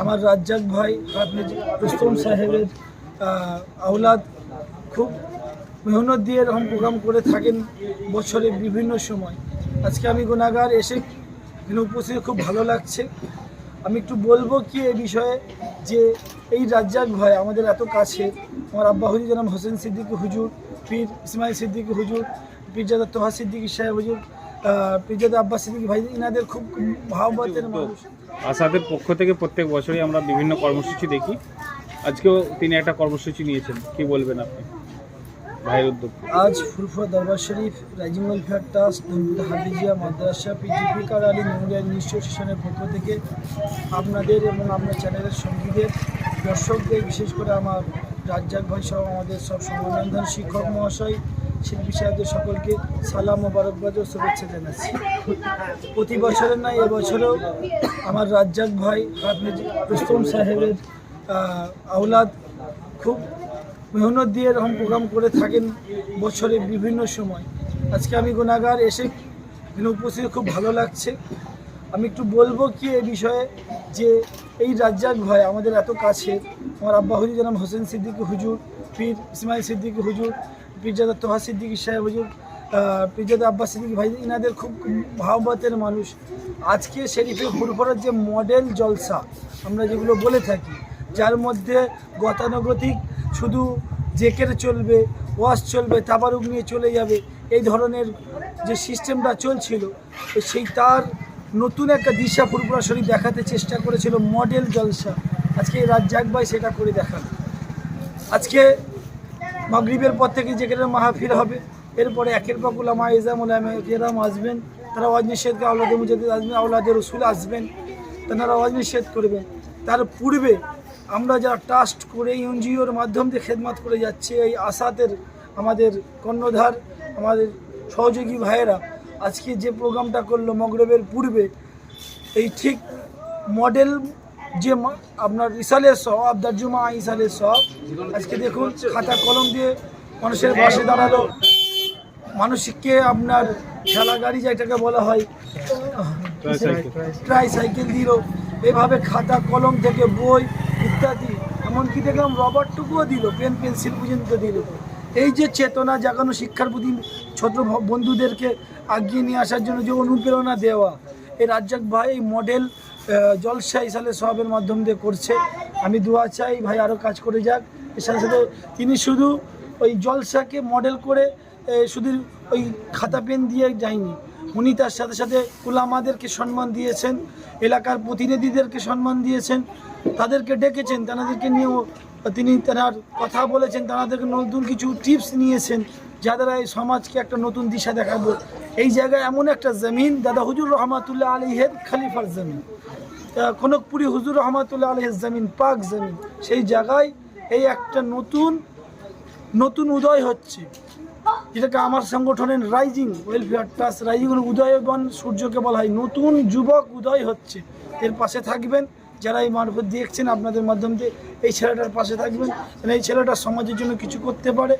আমার রাজ্জাক ভাই, আপনি রুস্তম সাহেবের আওলাদ, খুব মেহনত দিয়ে এরকম প্রোগ্রাম করে থাকেন বছরের বিভিন্ন সময়। আজকে আমি গুণাগার এসে এখানে উপস্থিত, খুব ভালো লাগছে। আমি একটু বলব কি এই বিষয়ে যে এই রাজ্জাক ভাই আমাদের এত কাছে। আমার আব্বা হুজুর জনাব হোসেন সিদ্দিকী হুজুর, পীর ইসমাইল সিদ্দিকী হুজুর পীরজাদা তোহা সিদ্দিকী সাহেব হুজুর আহ, পীরজাদা আব্বাস সিদ্দিকী ভাই ইনাদের খুব ভাববাতের মানুষ। আসাদের পক্ষ থেকে প্রত্যেক বছরই আমরা বিভিন্ন কর্মসূচি দেখি। আজকেও তিনি একটা কর্মসূচি নিয়েছেন। কি বলবেন আপনি? ভাইয়ের উদ্যোগ আজ Phulphua Darbar Sharif rising welfare trust Damduda Hafizia Madrasa PGP Kar Ali memorial ইনস্টিটিউশনের পক্ষ থেকে আপনাদের এবং আপনার চ্যানেলের সঙ্গীদের দর্শকদের বিশেষ করে আমার রাজ্জাক ভাই সহ আমাদের সব সম্মানধান শিক্ষক মহাশয় শিল্পী সাহেবদের সকলকে সালাম মোবারকবাদ ও শুভেচ্ছা জানাচ্ছি। প্রতি বছরের নয় এবছরেও আমার রাজ্জাক ভাই রুস্তম সাহেবের আওলাদ খুব মেহনত দিয়ে এরকম প্রোগ্রাম করে থাকেন বছরের বিভিন্ন সময়। আজকে আমি গুণাগার এসে উপস্থিত, খুব ভালো লাগছে। আমি একটু বলব কি এই বিষয়ে যে এই রাজ্জাক ভাই আমাদের এত কাছে আমার আব্বা হুজুর জনাব হোসেন সিদ্দিকী হুজুর, পীর ইসমাইল সিদ্দিকী হুজুর পীরজাদা তোহা সিদ্দিকী সাহেব, হুজুর পীরজাদা আব্বাস সিদ্দিকী ভাই, ইনাদের খুব ভাববাতের মানুষ। আজকে শরীফে ফুরফুরার যে মডেল জলসা, আমরা যেগুলো বলে থাকি, যার মধ্যে গতানুগতিক শুধু জেকের চলবে, ওয়াশ চলবে, তাবারুক নিয়ে চলে যাবে, এই ধরনের যে সিস্টেমটা চলছিল সেই তার নতুন একটা দিশা ফুরফুরা শরীফ দেখাতে চেষ্টা করেছিল মডেল জলসা। আজকে রাজ্জাক ভাই সেটা করে দেখাল। আজকে মাগরিবের পর থেকে যেখানে মাহফিল হবে, এরপরে একের পর উলামা ইজাম উলামা কেরাম আসবেন, তারা ওয়াজ নিষেধকে আওলাদে মুজাদ্দিদ আসবেন আওলাদের রসুল আসবেন, তারা ওয়াজ নিষেধ করবেন তার পূর্বে আমরা যারা ট্রাস্ট করে এনজিওর মাধ্যম দিয়ে খেদমাত করে যাচ্ছে, এই আসাতের আমাদের কর্ণধার, আমাদের সহযোগী ভাইয়েরা, আজকে যে প্রোগ্রামটা করল মগরবের পূর্বে, এই ঠিক মডেল যে আপনার ইসালের সহ আবদার জুমা ইসালের সহ আজকে দেখুন খাতা কলম দিয়ে মানুষের পাশে দাঁড়াল। মানুষকে আপনার ঠেলা গাড়ি যেটাকে বলা হয় ট্রাই সাইকেল দিল। এভাবে খাতা কলম থেকে বই ইত্যাদি, এমনকি দেখলাম রবারটুকুও দিল, পেন, পেন্সিল পর্যন্ত দিল। এই যে চেতনা জাগানো শিক্ষার প্রতি ছোট বন্ধুদেরকে আগিয়ে নিয়ে আসার জন্য যে অনুপ্রেরণা দেওয়া এই রাজ্জাক ভাই এই মডেল জলসা ইসালে সবের মাধ্যম দিয়ে করছে। আমি দোয়া চাই, ভাই আরও কাজ করে যাক। এর সাথে সাথে তিনি শুধু ওই জলসাকে মডেল করে শুধু ওই খাতা পেন দিয়ে যায়নি। উনি তার সাথে সাথে উলামাদেরকে সম্মান দিয়েছেন, এলাকার প্রতিনিধিদেরকে সম্মান দিয়েছেন, তাদেরকে ডেকেছেন, তাদেরকে নিয়েও তিনি তার কথা বলেছেন, তাদেরকে নতুন কিছু টিপস নিয়েছেন, যা দ্বারা এই সমাজকে একটা নতুন দিশা দেখাবো। এই জায়গায় এমন একটা জমিন, দাদা হুজুর রহমাতুল্লাহ আলীহের খালিফার জমিন। কনকপুরি হুজুর রহমাতুল্লাহ আলহের জামিন, পাক জামিন। সেই জায়গায় এই একটা নতুন নতুন উদয় হচ্ছে। যেটাকে আমার সংগঠনের রাইজিং ওয়েলফেয়ার ট্রাস্ট রাইজিং উদয়বান সূর্যকে বলা হয়। নতুন যুবক উদয় হচ্ছে। এর পাশে থাকবেন, যারা এই মারফত দেখছেন, আপনাদের মাধ্যম দিয়ে এই ছেলেটার পাশে থাকবেন। এই ছেলেটা সমাজের জন্য কিছু করতে পারে।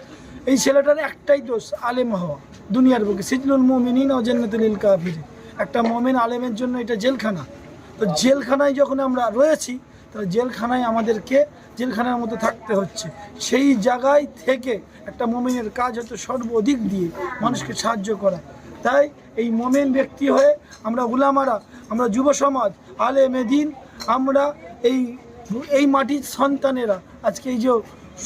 এই ছেলেটার একটাই দোষ, আলেম হওয়া, দুনিয়ার বুকে। সিজলুল মুমিনিন ও জান্নাতুল কাফির একটা মমিন আলেমের জন্য এটা জেলখানা। তো জেলখানায় যখন আমরা রয়েছি, তাহলে জেলখানায় আমাদেরকে জেলখানার মতো থাকতে হচ্ছে। সেই জায়গায় থেকে একটা মোমেনের কাজ হতো সর্বাধিক দিয়ে মানুষকে সাহায্য করা। তাই এই মোমেন ব্যক্তি হয়ে আমরা উলামারা, আমরা যুব সমাজ, আলে মেদিন, আমরা এই এই মাটির সন্তানেরা, আজকে এই যে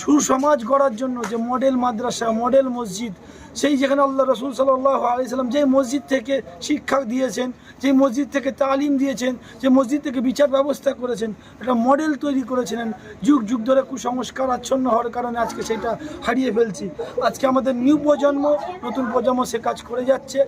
সুসমাজ গড়ার জন্য যে মডেল মাদ্রাসা, মডেল মসজিদ, সেই যেখানে আল্লাহ রসুল সাল্লাহ আলাইসাল্লাম যে মসজিদ থেকে শিক্ষা দিয়েছেন যে মসজিদ থেকে তালিম দিয়েছেন, যে মসজিদ থেকে বিচার ব্যবস্থা করেছেন, একটা মডেল তৈরি করেছিলেন, যুগ যুগ ধরে কুসংস্কার আচ্ছন্ন হওয়ার কারণে আজকে সেটা হারিয়ে ফেলছি। আজকে আমাদের নিউ প্রজন্ম, নতুন প্রজন্ম সে কাজ করে যাচ্ছে।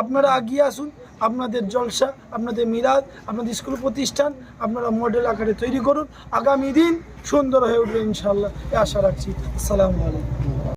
আপনারা আগিয়ে আসুন আপনাদের জলসা, আপনাদের মিরাজ আপনাদের স্কুল প্রতিষ্ঠান, আপনারা মডেল আকারে তৈরি করুন। আগামী দিন সুন্দর হয়ে উঠবে ইনশাল্লাহ আশা রাখছি। আসসালামু আলাইকুম।